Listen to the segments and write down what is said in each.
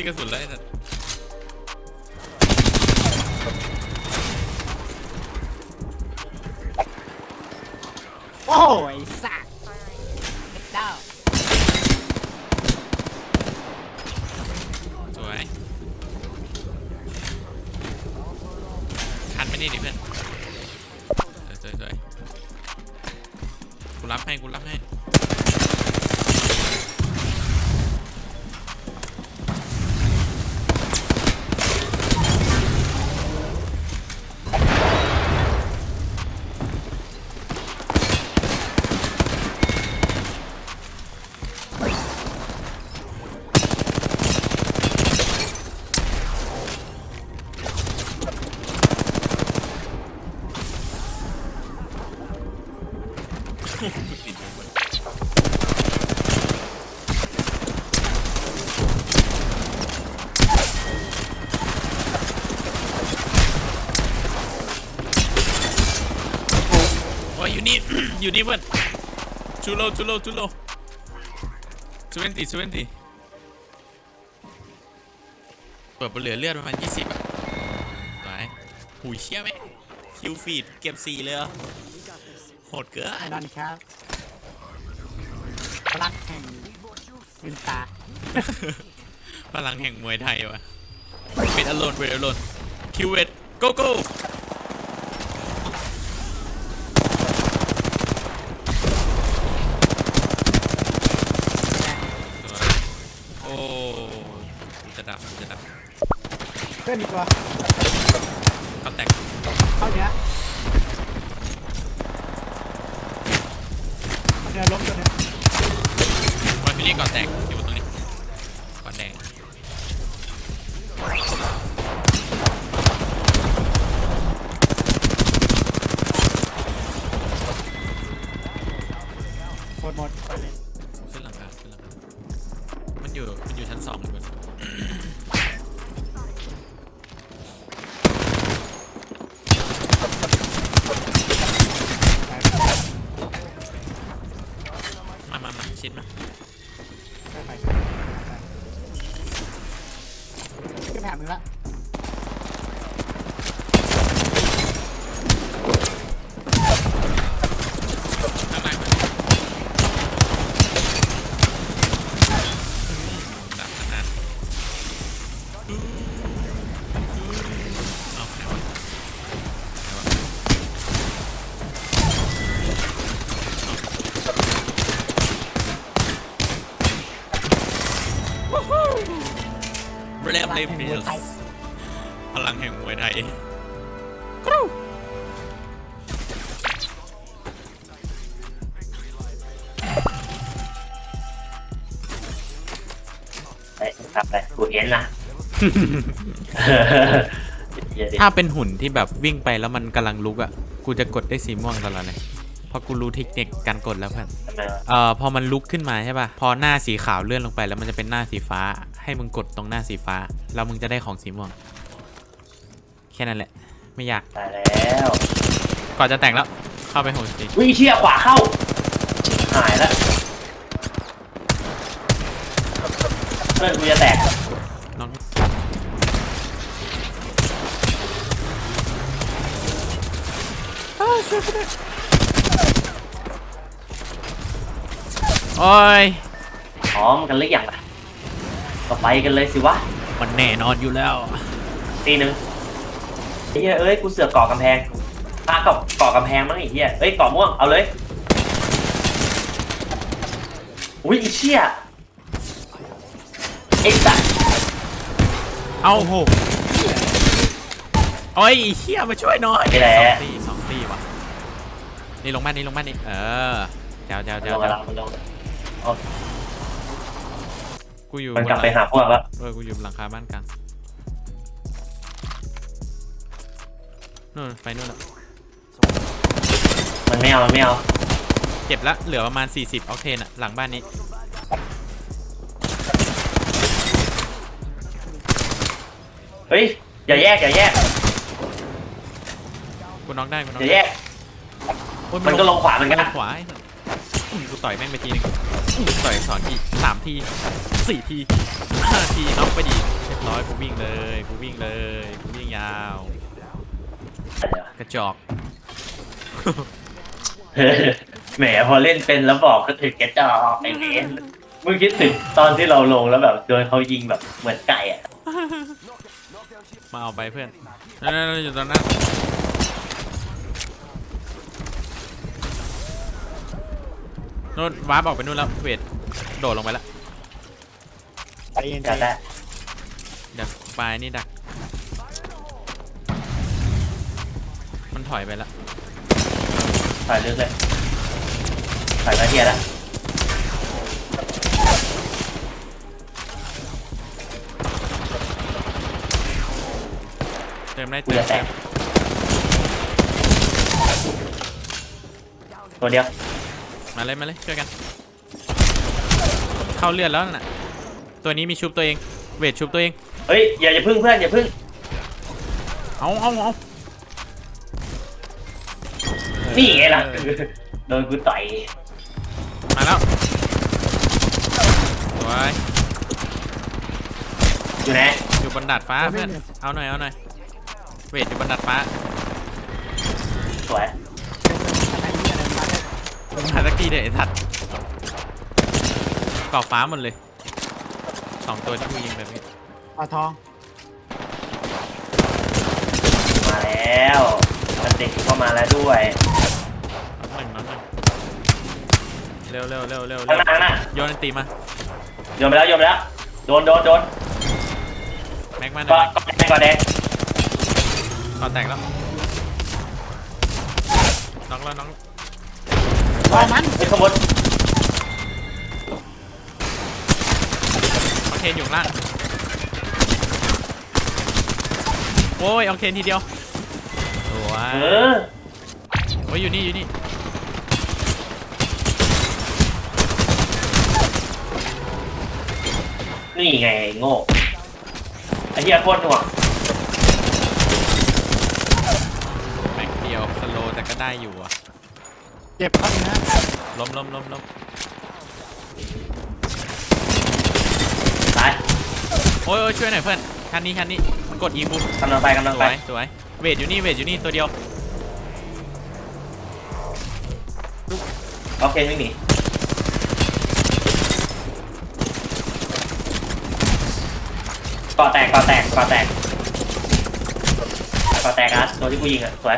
มีกระสุนเลยสัตว์โอ้ยสัตว์เจ้าสวยคันไม่นี่ดิเพื่อนสวยสวยๆกูรับให้กูรับให้ โอ้ยอยู่นี่ อยู่นี่เพื่อนชูโลชูโลชูโลทเวนตี้ทเวนตี้เปิดเหลือเลือดประมาณ20อะตายหูเชี่ยไหมคิวฟีดเก็บสี่เลยเหรอ โหดเกินไอ้นั่นครับพลังแห่งวินตาพลังแห่งมวยไทยวะเป็นอโลนเป็นอโลนคิวเวตโกโก้โอ้จะดับจะดับเพื่อนอีกตัวก็แตก เข้าเนี้ยเข้าเนี้ยล้มตัวเนี้ย วัน พลังแห่งมวยไทยเฮ้ยทำอะไรกูเห็นนะเหี้ยดิถ้าเป็นหุ่นที่แบบวิ่งไปแล้วมันกำลังลุกอะ กูจะกดได้สีม่วงตลอดเลยเพราะกูรู้เทคนิคการกดแล้วเพื่อนทำไมวะเอ่อพอมันลุกขึ้นมาใช่ป่ะ พอหน้าสีขาวเลื่อนลงไปแล้วมันจะเป็นหน้าสีฟ้า ให้มึงกดตรงหน้าสีฟ้า แล้วมึงจะได้ของสีม่วง แค่นั้นแหละ ไม่ยาก ตายแล้วก่อนจะแต่งแล้ว เข้าไปโฮมสตีวิ่งเชี่ยขวาเข้าหายแล้วเพื่อนกูจะแตกน้องโอ้ยพร้อมกันหรือยังล่ะก็ไปกันเลยสิวะ มันแน่นอนอยู่แล้ว ตีหนึ่ง ไอ้เหี้ยเอ้ยกูเสือกเกาะกำแพงตาเกาะเกาะกำแพงมั้งไอ้เหี้ยเอ้ยเกาะม่วงเอาเลยอุ้ยไอ้เชี่ยไอ้สัตว์เอาโหโอ้ยไอ้เฮียมาช่วยหน่อยนี่แหละสองตีสองตีว่ะนี่ลงบ้านนี่ลงบ้านนี่เออเจ้าเจ้ามันเจ้าลงมาเจ้าแล้วมันลงมากูอยู่มันกลับไปบนหหาลังพวกแล้วเออกูอยู่บนหลังคาบ้านกลาง นู่นไปนู่นแล้วมันไม่เอา มันไม่เอาเจ็บละเหลือประมาณ 40ออกเทนอะหลังบ้านนี้ เฮ้ย อย่าแยก อย่าแยก กูน็อกได้กูน็อกอย่าได้แยกโอ้ยมันก็ลงขวาเหมือนกัน ลงขวาไอ้สัสอืมกูต่อยแม่งไปทีหนึงอืมกูต่อยสองทีสามทีสี่ทีห้าทีน็อกไปดีเรียบร้อยกูวิ่งเลยกูวิ่งเลยกูวิ่งยาว กระจอกแหมพอเล่นเป็นแล้วบอกก็ถึงแกจะออกไอ้เวนมึงคิดถึงตอนที่เราลงแล้วแบบโดนเขายิงแบบเหมือนไก่อะมาเอาไปเพื่อนนั่นๆๆอยู่ตรงนั้นนู่นวาร์ปออกไปนู่นแล้วเวทโดดลงไปแล้วใจเย็นใจจัดเย็ได้นเดี๋ยวปลายนี่ดัก ถอยไปแล้วถอยลึกเลยถอยมาเทียแล้วเติมได้กูเติมจะแตกตัวเดียวมาเลยมาเลยช่วยกัน เข้าเลือดแล้วน่ะ ตัวนี้มีชุบตัวเอง เวทชุบตัวเอง เฮ้ยอย่าอย่าพึ่งเพื่อนอย่าพึ่งเอาเอาเอา นี่ไงล่ะเออโดนกูต่อยมาแล้วสวยอยู่ไหนอยู่บนดาดฟ้าเพื่อนเอาหน่อยเอาหน่อยเวทอยู่บนดาดฟ้าสวยหาสักทีเดี๋ยวไอ้สัตว์กรอบฟ้าหมดเลยสองตัวที่กูยิงไปเมื่อกี้เอาทองมาแล้วมันติดเข้า มาแล้วด้วยน้องหนึ่งน้องหนึ่งเร็วเร็วเร็วเร็วข้าเร็งวหน้าข้างหน้า โยนอันตีมาโยนไปแล้วโยนไปแล้ว โดนโดนโดนแม็กมาหก็น่อยก็แดงก็แดงก่อนแตกแล้วน้องแล้วน้องรอมันไปขบวนโอเคนอยู่ข้างล่างโอ้ยโอเคนทีเดียว สวยเออโอ้ยอยู่นี่อยู่นี่นี่ไงโง่ไอ้เหี้ยโคตรหน่วงแม็กเดียวสโลว์แต่ก็ได้อยู่อะเจ็บครับนะล้มล้มล้มล้มตายโอ้ยโอ้ยช่วยหน่อยเพื่อนคันนี้คันนี้มันกดอีบูกำลังไปกำลังสไปวยสวย เวทอยู่นี่เวทอยู่นี่ตัวเดียวโอเคไม่หนีก่อแตกก่อแตกก่อแตกก่อแตกอะตัวที่กูยิงอะสวย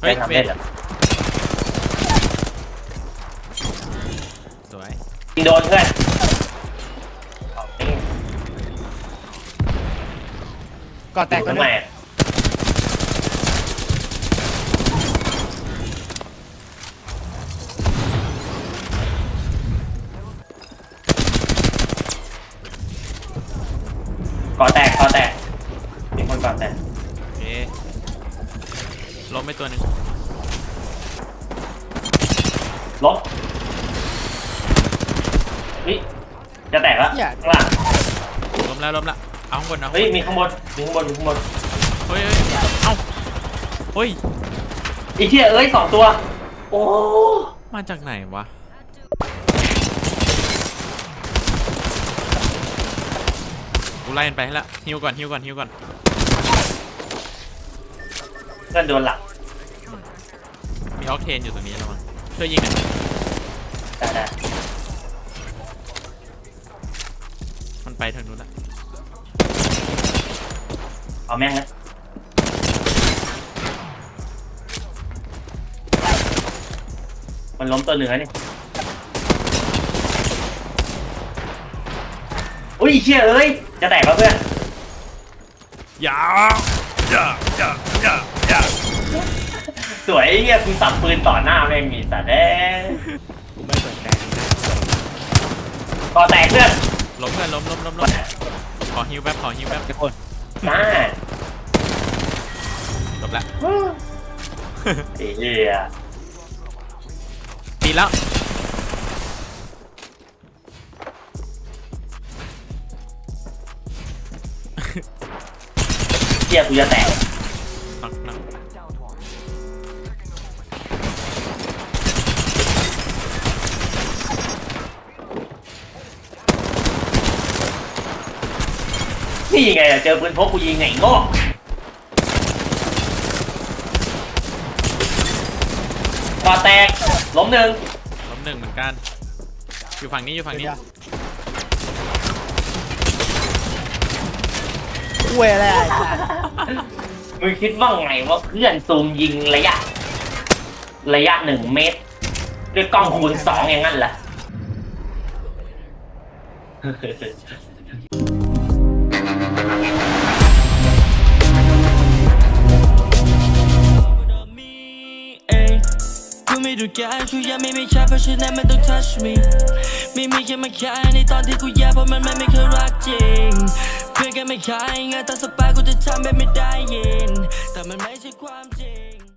เฮ้ยได้ทำเวเล่ทนอะสวยยิงโดนเพื่อนเอานี่ก่อแตกอยู่กันทำไมด้ ลบเฮ้ยจะแตกแล้วข้างหลังล้มแล้วล้มแล้วเอาข้างบนเอาเฮ้ยมีข้างบนมีข้างบนมีข้างบนเฮ้ยเฮ้ยเอ้าเฮ้ยอีเทียเอ้ยสองตัว โอ้มาจากไหนวะกูไล่มันไปให้ละฮิวก่อนฮิวก่อนฮิวก่อนเพื่อนโดนหลักมีออกเทนอยู่ตรงนี้แล้วมั้ง ช่วยยิงหน่อยได้ได้มันไปทางนู้นละเอาแม่งนะมันล้มตัวเหนือนี่อุ้ยอีเทียเอ้ย จะแตกแล้วเพื่อน อย่าอย่าอย่าอย่าอย่า สวยไอ้เฮียคุณสับปืนต่อหน้าแม่งมีสัตว์เอ้ยกูไม่สนใจก่อแตกเพื่อนล้มเพื่อนล้มล้มล้มล้มขอฮิวแป๊บขอฮิวแป๊บทุกคนมาจบละไอ้เฮียปีนแล้วเชี่ยกูจะแตกน็อกน็อก นี่ไงอะเจอปืนพกกูยิงไงโง่กอแตกล้มหนึ่งล้มหนึ่งเหมือนกัน อยู่ฝั่งนี้อยู่ฝั่งนี้เวยอะไรไอ้สัตว์มึงคิดว่าไงว่าเพื่อนซูมยิงระยะ ระยะหนึ่งเมตร ด้วยกล้องคูณสองอย่างนั้นเหรอ ดูแกกูยังไม่มีค่เพราะฉะนั้นมันต้อง touch me ไม่มีแค่มาแค่ในตอนที่กูแย่เพราะมันไม่เคยรักจริง เพื่อนกันไม่ขายงานตาสปายกูจะทำแบบไม่ได้ยิน แต่มันไม่ใช่ความจริง